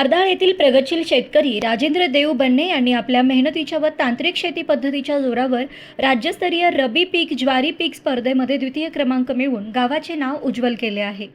तारदाळ येथील प्रगतशील शेतकरी राजेंद्र देव बन्ने यांनी आपल्या मेहनतीच्या व तांत्रिक शेती पद्धतीच्या जोरावर राज्यस्तरीय रबी पीक ज्वारी पीक स्पर्धेमध्ये द्वितीय क्रमांक मिळवून गावाचे नाव उज्ज्वल केले आहे.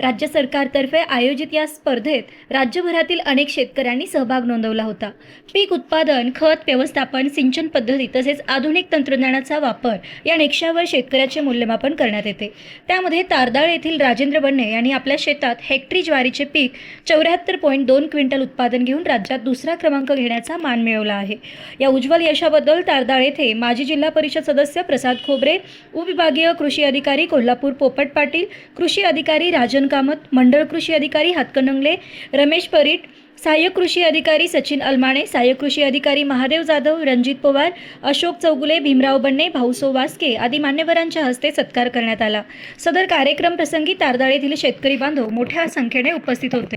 राज्य सरकारतर्फे आयोजित या स्पर्धेत राज्यभरातील अनेक शेतकऱ्यांनी सहभाग नोंदवला होता. पीक उत्पादन खत व्यवस्थापन सिंचन पद्धती तसेच आधुनिक तंत्रज्ञानाचा वापर या निकषावर शेतकऱ्याचे मूल्यमापन करण्यात येते. त्यामध्ये तारदाळ येथील राजेंद्र बन्ने यांनी आपल्या शेतात हेक्टरी ज्वारीचे पीक चौऱ्याहत्तर पॉईंट दोन क्विंटल उत्पादन घेऊन राज्यात दुसरा क्रमांक घेण्याचा मान मिळवला आहे. या उज्ज्वल यशाबद्दल तारदाळ येथे माजी जिल्हा परिषद सदस्य प्रसाद खोबरे उपविभागीय कृषी अधिकारी कोल्हापूर पोपट पाटील कृषी अधिकारी राजन कामत मंडळ कृषी अधिकारी हातकणंगले रमेश परीट सहाय्यक कृषी अधिकारी सचिन अलमाणे सहाय्यक कृषी अधिकारी महादेव जाधव रणजित पवार अशोक चौगुले भीमराव बन्ने भाऊसो वास्के आदी मान्यवरांच्या हस्ते सत्कार करण्यात आला. सदर कार्यक्रम प्रसंगी तारदाळ येथील शेतकरी बांधव मोठ्या संख्येने उपस्थित होते.